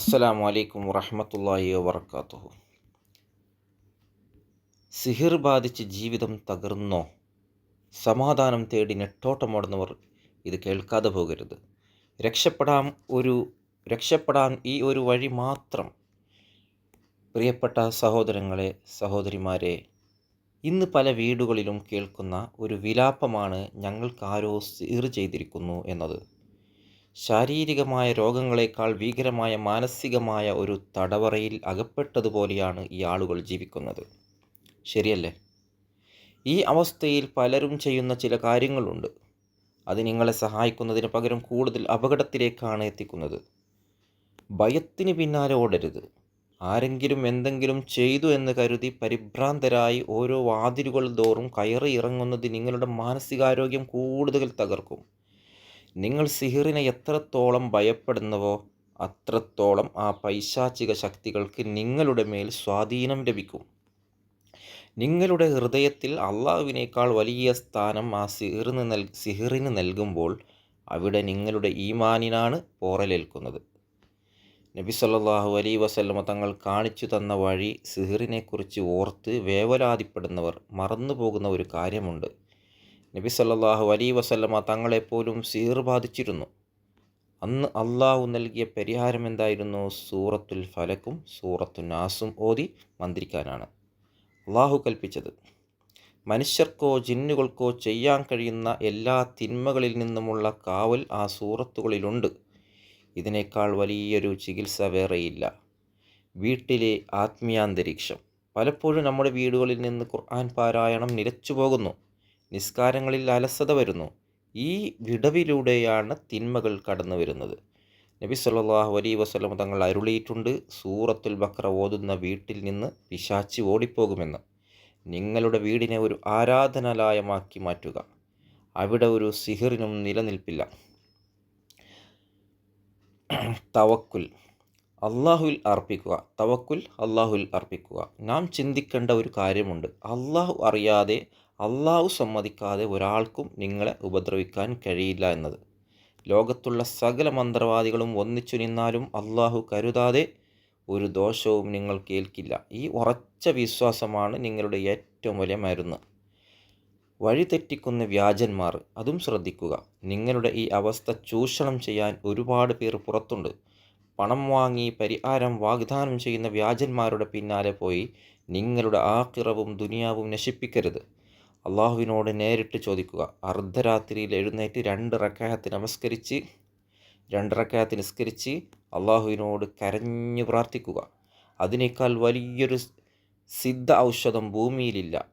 അസ്സലാമു അലൈക്കും വറഹമത്തല്ലാഹി വബർക്കാത്തുഹു സിഹിർ ബാധിച്ച് ജീവിതം തകർന്നോ? സമാധാനം തേടി നെട്ടോട്ടമോടുന്നവർ ഇത് കേൾക്കാതെ പോകരുത്. രക്ഷപ്പെടാം ഒരു രക്ഷപ്പെടാൻ ഈ ഒരു വഴി മാത്രം. പ്രിയപ്പെട്ട സഹോദരങ്ങളെ സഹോദരിമാരെ ഇന്ന് പല വീടുകളിലും കേൾക്കുന്ന ഒരു വിലാപമാണ് ഞങ്ങൾക്കാരോ സിഹിർ ചെയ്തിരിക്കുന്നു എന്നത്. ശാരീരികമായ രോഗങ്ങളെക്കാൾ ഭീകരമായ മാനസികമായ ഒരു തടവറയിൽ അകപ്പെട്ടതുപോലെയാണ് ഈ ആളുകൾ ജീവിക്കുന്നത്. ശരിയല്ലേ? ഈ അവസ്ഥയിൽ പലരും ചെയ്യുന്ന ചില കാര്യങ്ങളുണ്ട്. അത് നിങ്ങളെ സഹായിക്കുന്നതിന് പകരം കൂടുതൽ അപകടത്തിലേക്കാണ് എത്തിക്കുന്നത്. ഭയത്തിന് പിന്നാലെ ഓടരുത്. ആരെങ്കിലും എന്തെങ്കിലും ചെയ്തു എന്ന് കരുതി പരിഭ്രാന്തരായി ഓരോ വാതിലുകൾ തോറും കയറി ഇറങ്ങുന്നത് നിങ്ങളുടെ മാനസികാരോഗ്യം കൂടുതൽ തകർക്കും. നിങ്ങൾ സിഹിറിനെ എത്രത്തോളം ഭയപ്പെടുന്നുവോ അത്രത്തോളം ആ പൈശാചിക ശക്തികൾക്ക് നിങ്ങളുടെ മേൽ സ്വാധീനം ലഭിക്കും. നിങ്ങളുടെ ഹൃദയത്തിൽ അള്ളാഹുവിനേക്കാൾ വലിയ സ്ഥാനം ആ സിഹിറിന് നൽ സിഹിറിന് നൽകുമ്പോൾ അവിടെ നിങ്ങളുടെ ഈമാനിനാണ് പോറലേൽക്കുന്നത്. നബി സല്ലാഹു അലൈ വസല്ലമ തങ്ങൾ കാണിച്ചു തന്ന വഴി സിഹിറിനെക്കുറിച്ച് ഓർത്ത് വേവലാതിപ്പെടുന്നവർ മറന്നു പോകുന്ന ഒരു കാര്യമുണ്ട്. നബി സല്ലാഹു അലൈ വസല്ലമ തങ്ങളെപ്പോലും സീർ ബാധിച്ചിരുന്നു. അന്ന് അള്ളാഹു നൽകിയ പരിഹാരം എന്തായിരുന്നു? സൂറത്തുൽ ഫലക്കും സൂറത്തു നാസും ഓതി മന്ത്രിക്കാനാണ്. അള്ളാഹു കൽപ്പിച്ചത്. മനുഷ്യർക്കോ ജിന്നുകൾക്കോ ചെയ്യാൻ കഴിയുന്ന എല്ലാ തിന്മകളിൽ നിന്നുമുള്ള കാവൽ ആ സൂറത്തുകളിലുണ്ട്. ഇതിനേക്കാൾ വലിയൊരു ചികിത്സ വേറെയില്ല. വീട്ടിലെ ആത്മീയാന്തരീക്ഷം. പലപ്പോഴും നമ്മുടെ വീടുകളിൽ നിന്ന് ഖുർആൻ പാരായണം നിലച്ചു പോകുന്നു നിസ്കാരങ്ങളിൽ അലസത വരുന്നു. ഈ വിടവിലൂടെയാണ് തിന്മകൾ കടന്നു വരുന്നത്. നബി സല്ലാഹു അലൈ വസ്ലം തങ്ങൾ അരുളിയിട്ടുണ്ട് സൂറത്തുൽ ബക്ര ഓതുന്ന വീട്ടിൽ നിന്ന് പിശാച്ചി ഓടിപ്പോകുമെന്ന്. നിങ്ങളുടെ വീടിനെ ഒരു ആരാധനാലയമാക്കി മാറ്റുക. അവിടെ ഒരു സിഹിറിനും നിലനിൽപ്പില്ല. തവക്കുൽ. അള്ളാഹുവിൽ അർപ്പിക്കുക. തവക്കുൽ അള്ളാഹുവിൽ അർപ്പിക്കുക. നാം ചിന്തിക്കേണ്ട ഒരു കാര്യമുണ്ട്. അള്ളാഹു അറിയാതെ അള്ളാഹു സമ്മതിക്കാതെ ഒരാൾക്കും നിങ്ങളെ ഉപദ്രവിക്കാൻ കഴിയില്ല എന്നത്. ലോകത്തുള്ള സകല മന്ത്രവാദികളും ഒന്നിച്ചു നിന്നാലും അള്ളാഹു കരുതാതെ ഒരു ദോഷവും നിങ്ങൾ കേൾക്കില്ല. ഈ ഉറച്ച വിശ്വാസമാണ് നിങ്ങളുടെ ഏറ്റവും വലിയ മരുന്ന്. വഴിതെറ്റിക്കുന്ന വ്യാജന്മാർ അതും ശ്രദ്ധിക്കുക. നിങ്ങളുടെ ഈ അവസ്ഥ ചൂഷണം ചെയ്യാൻ ഒരുപാട് പേർ പുറത്തുണ്ട്. പണം വാങ്ങി പരിഹാരം വാഗ്ദാനം ചെയ്യുന്ന വ്യാജന്മാരുടെ പിന്നാലെ പോയി നിങ്ങളുടെ ആക്കിറവും ദുനിയാവും നശിപ്പിക്കരുത്. അള്ളാഹുവിനോട് നേരിട്ട് ചോദിക്കുക. അർദ്ധരാത്രിയിൽ എഴുന്നേറ്റ് രണ്ട് റക്കാഹത്ത് നമസ്കരിച്ച് രണ്ട് റക്കാഹത്ത് നിസ്കരിച്ച് അള്ളാഹുവിനോട് കരഞ്ഞു പ്രാർത്ഥിക്കുക. അതിനേക്കാൾ വലിയൊരു സിദ്ധ ഔഷധം ഭൂമിയിലില്ല.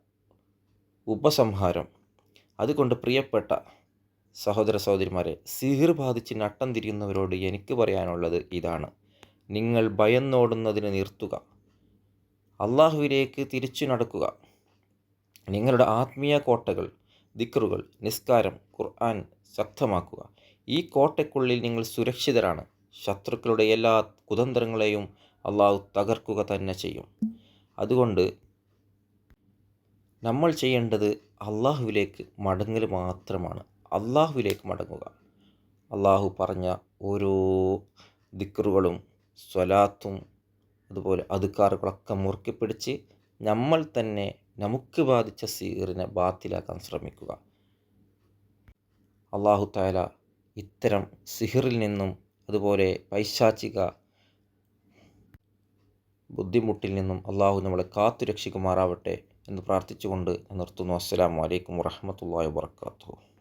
ഉപസംഹാരം. അതുകൊണ്ട് പ്രിയപ്പെട്ട സഹോദര സഹോദരിമാരെ സിഹിർ ബാധിച്ച് നട്ടം തിരിയുന്നവരോട് എനിക്ക് പറയാനുള്ളത് ഇതാണ്. നിങ്ങൾ ഭയന്നോടുന്നതിന് നിർത്തുക. അള്ളാഹുവിലേക്ക് തിരിച്ചു നടക്കുക. നിങ്ങളുടെ ആത്മീയ കോട്ടകൾ ദിക്റുകൾ നിസ്കാരം ഖുർആൻ ശക്തമാക്കുക. ഈ കോട്ടയ്ക്കുള്ളിൽ നിങ്ങൾ സുരക്ഷിതരാണ്. ശത്രുക്കളുടെ എല്ലാ കുതന്ത്രങ്ങളെയും അള്ളാഹു തകർക്കുക തന്നെ ചെയ്യും. അതുകൊണ്ട് നമ്മൾ ചെയ്യേണ്ടത് അള്ളാഹുവിലേക്ക് മടങ്ങൽ മാത്രമാണ്. അള്ളാഹുവിലേക്ക് മടങ്ങുക. അള്ളാഹു പറഞ്ഞ ഓരോ ദിക്റുകളും സ്വലാത്തും അതുപോലെ അതുക്കാറുകളൊക്കെ മുറുക്കി പിടിച്ച് നമ്മൾ തന്നെ നമുക്ക് ബാധിച്ച സീറിനെ ബാത്തിലാക്കാൻ ശ്രമിക്കുക. അള്ളാഹു താല ഇത്തരം സിഹിറിൽ നിന്നും അതുപോലെ പൈശാചിക ബുദ്ധിമുട്ടിൽ നിന്നും അള്ളാഹു നമ്മളെ കാത്തു രക്ഷിക്കുമാറാവട്ടെ എന്ന് പ്രാർത്ഥിച്ചുകൊണ്ട് നിർത്തുന്നു. അസ്സലാമു അലൈക്കും വറഹമത്തല്ലാ വാത്തു